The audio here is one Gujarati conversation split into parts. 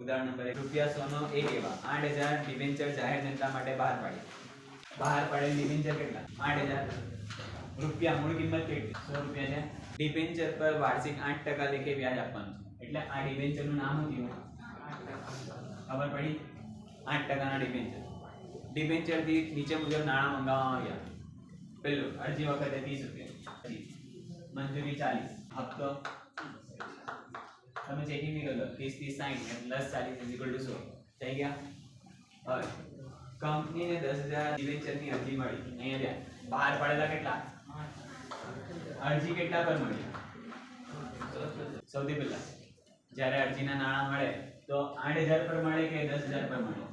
ઉદાહરણ નંબર એક, રૂપિયા સોનો એક એવા. આઠ હજાર ડિબેન્ચર જાહેર જનતા માટે બહાર પાડી. બહાર પાડેલ ડિવેન્ચર કેટલા? આઠ હજાર. રૂપિયા મૂળ કિંમત કેટલી? સો રૂપિયા છે. ડિબેન્ચર પર વાર્ષિક આઠ ટકા લેખે વ્યાજ આપવાનું છે. એટલે આ ડિવેન્ચરનું નામ શું થયું? ખબર પડી? આઠ ટકાના ડિવેન્ચર ડિબેન્ચરથી નીચે મુજબ નાણાં મંગાવવામાં આવ્યા. પેલું અરજી વખતે ત્રીસ રૂપિયા. મંજૂરી ચાલીસ. હપ્તો તમે ચેકિંગ નહીં કરો ત્રીસ ત્રીસ સાઠ પ્લસ ચાલીસ ઇઝિકલ ટુ સો. થઈ ગયા? હવે કંપનીને દસ હજાર ડિવેન્ચરની અરજી મળી. અહીંયા ત્યાં બહાર પડેલા કેટલા? અરજી કેટલા પર મળી? સૌથી પહેલા, જ્યારે અરજીના નાણાં મળે, તો આઠ હજાર પર મળે કે દસ હજાર પર મળે?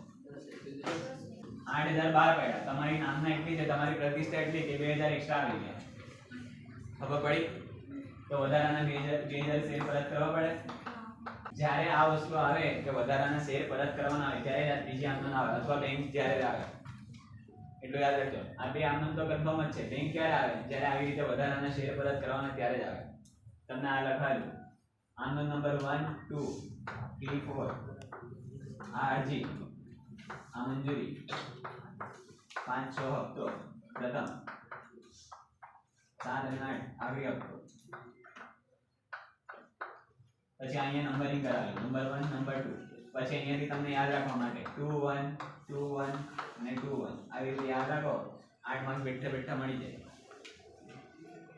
આઠ હજાર બાર પડ્યા. તમારી નામના એટલી છે, તમારી પ્રતિષ્ઠા એટલી કે બે હજાર એક્સ્ટ્રા આવી ગયા. ખબર પડી? તો વધારાના બે હજાર બે હજાર શેર પરત કરવા પડે. જ્યારે આ વસ્તુ આવે કે વધારાના શેર પરત કરવાના આવે ત્યારે આ ત્રીજી આમનોંધ આવે. અથવા બેંક જ્યારે આવે. એટલું યાદ રાખજો. આ બે આમદન તો કન્ફર્મ જ છે. બેંક ક્યારે આવે? જ્યારે આવી રીતે વધારાના શેર પરત કરવાના ત્યારે જ આવે. તમને આ લખાયું આમદન number one two three four આ અરજી. આ મંજૂરી. પાંચ, છ હપ્તો. પ્રથમ. સાત અને આઠ. આગળ હપ્તો. પછી અહીંયા નંબરિંગ કરાવ્યું નંબર વન નંબર ટુ પછી અહીંયાથી તમને યાદ રાખવા માટે ટુ વન ટુ વન અને ટુ વન આવી રીતે યાદ રાખો. આઠ માર્ક બેઠા બેઠા મળી જાય.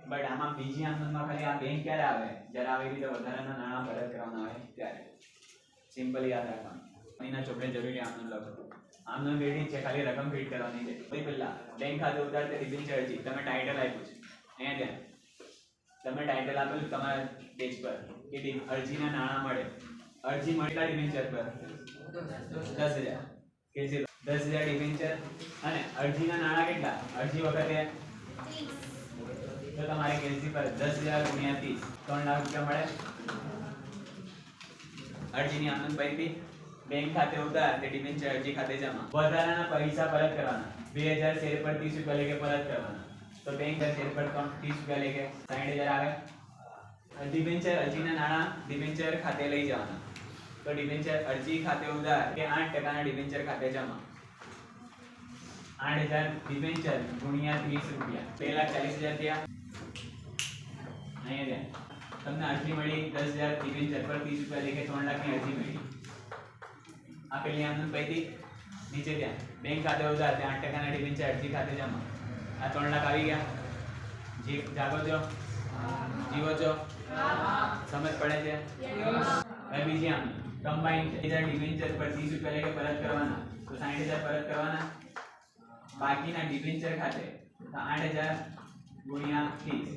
બટ આમાં બીજી આમનોંધમાં ખાલી આ બેંક ક્યારે આવે? જ્યારે આવી રીતે વધારાના નાણાં પરત કરવાના આવે ત્યારે. સિમ્પલ યાદ રાખવાનું. મહિના ચોપડે જરૂરી આમનોંધ લખો. આમનો એવી છે, ખાલી રકમ ફીટ કરવાની છે. કોઈ પહેલાં બેંક ખાતે ઉતારતે ડિબેન્ચર ચડજી તમે ટાઇટલ આપ્યું છે. અહીંયા ત્યાં તમે ટાઇટલ આપેલું તમારા પેજ પર કે અરજીના નાણાં મળે. અરજી મળતા ડિવેન્ચર પર દસ કે જે દસ હજાર ડિબેન્ચર અને અરજીના નાણાં કેટલા? અરજી વખતે તો તમારે કેસી પર દસ હજાર ગુણ્યા ત્રીસ, ત્રણ લાખ રૂપિયા મળે. અરજીની આનંદ પૈકી બેંક ખાતે ઉતાર તે ડિવેન્ચર અરજી ખાતે જમા. વધારાના પૈસા પરત કરવાના. બે હજાર શેર પર ત્રીસ રૂપિયા લેકે પરત કરવાના. તો બેંક શેર પર ત્રણ ત્રીસ રૂપિયા લેકે સાઠ હજાર આવે. ડિબેન્ચર અરજીના નાણાં ડિબેન્ચર ખાતે લઈ જવાના. તો ડિબેન્ચર અરજી ખાતે ઉધાર કે આઠ ટકાના ડિબેન્ચર ખાતે જમા. આઠ હજાર ડિબેન્ચર ગુણ્યા ત્રીસ રૂપિયા. બે લાખ ચાલીસ હજાર થયા. અહીંયા તમને અરજી મળી, દસ હજાર ડિબેન્ચર પર ત્રીસ રૂપિયા લેખે ત્રણ લાખની અરજી મળી. આ પેલી આમનું પૈકી નીચે ત્યાં. બેંક ખાતે ઉધાર, ત્યાં આઠ ટકાના ડિબેન્ચર અરજી ખાતે જમા. આ ત્રણ લાખ આવી ગયા. જે, જાગો છો. જીવો છો. સમજ પડે છે? હવે બીજી આમ કમ્બાઈન હજાર ડિવેન્ચર પર ત્રીસ રૂપિયા લઈને પરત કરવાના. તો સાઠ હજાર પરત કરવાના. બાકીના ડિવેન્ચર ખાતે તો આઠ હજાર ગુણ્યા ત્રીસ.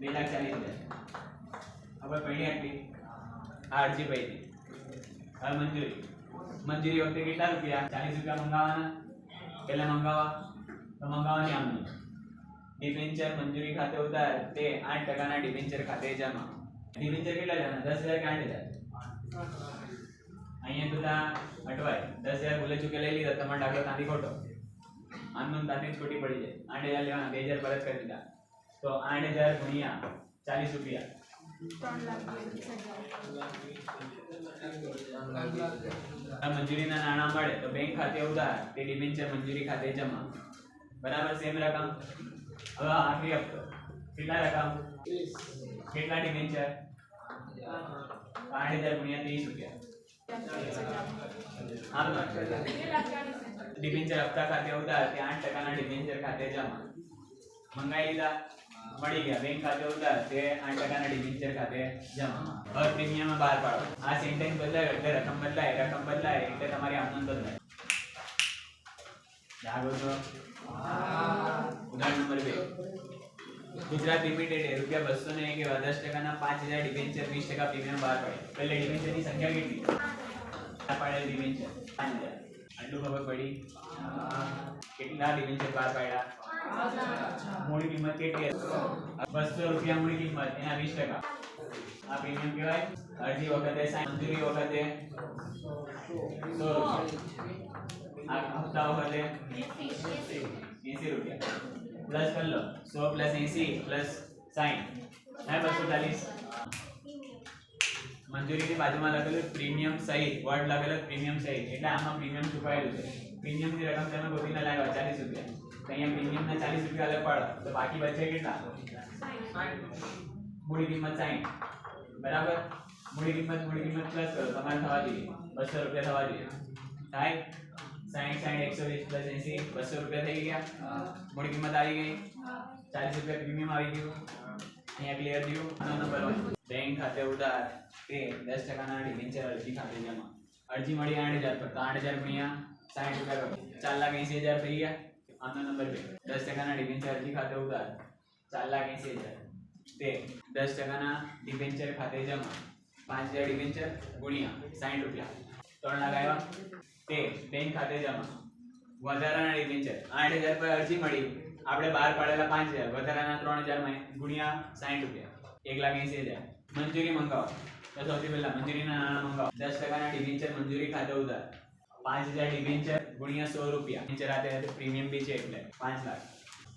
બે લાખ ચાલીસ હજાર. હવે પડી આટલી? આ અરજી પડી હવે મંજૂરી. મંજૂરી વખતે કેટલા રૂપિયા? ચાલીસ રૂપિયા મંગાવવાના પહેલાં મંગાવવા મંગાવવાની આમનું ડિબેન્ચર મંજૂરી ખાતે ઉધાર તે આઠ ટકાના ડિબેન્ચર ખાતે જમા. ડિબેન્ચર કેટલા જમા દસ હજાર કે આઠ હજાર? અહીંયા બધા અટવાય. દસ હજાર ભૂલે ચૂકે લઈ લીધા તમારો દાખલો ત્યાંથી ખોટો. આમનું ત્યાંથી છૂટી પડી જાય. આઠ હજાર લેવાના બે હજાર પરત કરી દીધા. તો આઠ હજાર ગુણ્યા ચાલીસ રૂપિયા. આ મંજૂરીના નાણાં મળે તો બેંક ખાતે ઉધાર તે ડિબેન્ચર મંજૂરી ખાતે જમા. બરાબર સેમ રકમ? હવે આખરી હપ્તો કેટલા રકમ? કેટલા ડિબેન્ચર આઠ હજાર ગુણ્યા ત્રીસ રૂપિયા. ડિબેન્ચર હપ્તા ખાતે ઉધાર તે આઠ ટકાના ડિબેન્ચર ખાતે જમા? મંગાઈ લીધા? મળી ગયા. બેંક ખાતે ઉધાર તે આઠ ટકાના ડિબેન્ચર ખાતે જમા? હવે પ્રીમિયમ બહાર પાડો. આ સેન્ટેન્સ બદલાય એટલે રકમ બદલાય રકમ બદલાય એટલે તમારી આમદન બદલાય. ગુજરાત લિમિટેડ રૂપિયા બસો ને એક એવા દસ ટકાના પાંચ હજાર ડિવેન્ચર વીસ ટકા પ્રીમિયમ બહાર પડે. એટલે ડિબેન્ચરની સંખ્યા કેટલી? પાંચ હજાર. આટલું ખબર પડી? કેટલા ડિવેન્ચર બહાર પાડ્યા? મૂળ કિંમત કેટલી બસો રૂપિયા મૂળ કિંમત, એના વીસ ટકા. આ પ્રીમિયમ કહેવાય? અરજી વખતે મંજૂરી વખતે સો રૂપિયા. આ હપ્તા વખતે એસી રૂપિયા. પ્લસ કરી લો. સો પ્લસ એસી પ્લસ સાઈન હે બસો ચાલીસ. મંજૂરીની બાજુમાં લખેલું પ્રીમિયમ સહિત. વર્ડ લખેલો પ્રીમિયમ સહિત. એટલે આમાં પ્રીમિયમ ચૂકવાયેલું છે. પ્રીમિયમની રકમ તમે ગોતીને લાવ્યા, ચાલીસ રૂપિયા. તો અહીંયા પ્રીમિયમના ચાલીસ રૂપિયા અલગ પાડો. તો બાકી બચે કેટલા? મૂડી કિંમત સાઈન બરાબર? મૂડી કિંમત મૂડી કિંમત પ્લસ કરો. તમારે થવા જોઈએ. બસો રૂપિયા થવા જોઈએ. થાય સાઠ સાઠ એકસો વીસ પ્લસ એસી બસો રૂપિયા થઈ ગયા. મૂડી કિંમત આવી ગઈ. ચાલીસ રૂપિયા પ્રીમિયમ આવી ગયું. અહીંયા ક્લિયર થયું. આનો નંબર વન બેંક ખાતે ઉધાર. તે દસ ટકાના ડિબેન્ચર અરજી ખાતે જમા. અરજી મળી આઠ હજાર પર. તો આઠ હજાર ગુણ્યા સાઠ રૂપિયા કરો ચાર લાખ એંસી હજાર થઈ ગયા. આનો નંબર બે. દસ ટકાના ડિબેન્ચર અરજી ખાતે ઉધાર. ચાર લાખ એંસી હજાર. તે દસ ટકાના ડિબેન્ચર ખાતે જમા. પાંચ હજાર ડિબેન્ચર ગુણ્યા સાઠ રૂપિયા. ત્રણ લાખ આવ્યા. તે બેંક ખાતે જમા વધારાના ડિબેન્ચર આઠ હજાર પર અરજી મળી. આપણે બહાર પાડેલા પાંચ હજાર. વધારાના ત્રણ હજાર ગુણ્યા સાઠ રૂપિયા. એક લાખ એસી હજાર. મંજૂરી મંગાવો. તો સૌથી પહેલા મંજૂરીના નાણાં મંગાવો. દસ ટકાના ડિબેન્ચર મંજૂરી ખાતે ઉધાર. પાંચ હજાર ડિબેન્ચર ગુણ્યા સો રૂપિયા. ડિબેન્ચર હાથે પ્રીમિયમ બી છે એટલે પાંચ લાખ.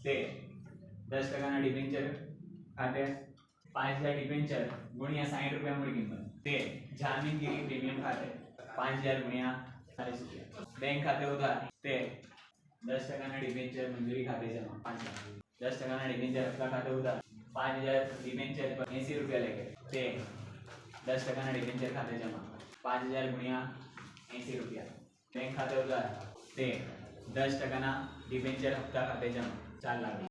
તે દસ ટકાના ડિબેન્ચર ખાતે પાંચ હજાર ડિબેન્ચર ગુણ્યા સાઠ રૂપિયા મૂડી કિંમત. તે જામીનગીરી પ્રીમિયમ ખાતે પાંચ હજાર ગુણ્યા ચાલીસ રૂપિયા બેંક ખાતે ઉધાર તે દસ ટકાના ડિબેન્ચર મંજૂરી ખાતે જમા પાંચ દસ ટકાના ડિબેન્ચર હપ્તા ખાતે ઉધાર પાંચ હજાર ડિબેન્ચર પર એંસી રૂપિયા લેખે તે દસ ટકાના ડિબેન્ચર ખાતે જમા પાંચ હજાર ગુણ્યા એંસી રૂપિયા. બેંક ખાતે ઉધાર તે દસ ટકાના ડિબેન્ચર હપ્તા ખાતે જમા ચાર લાખ.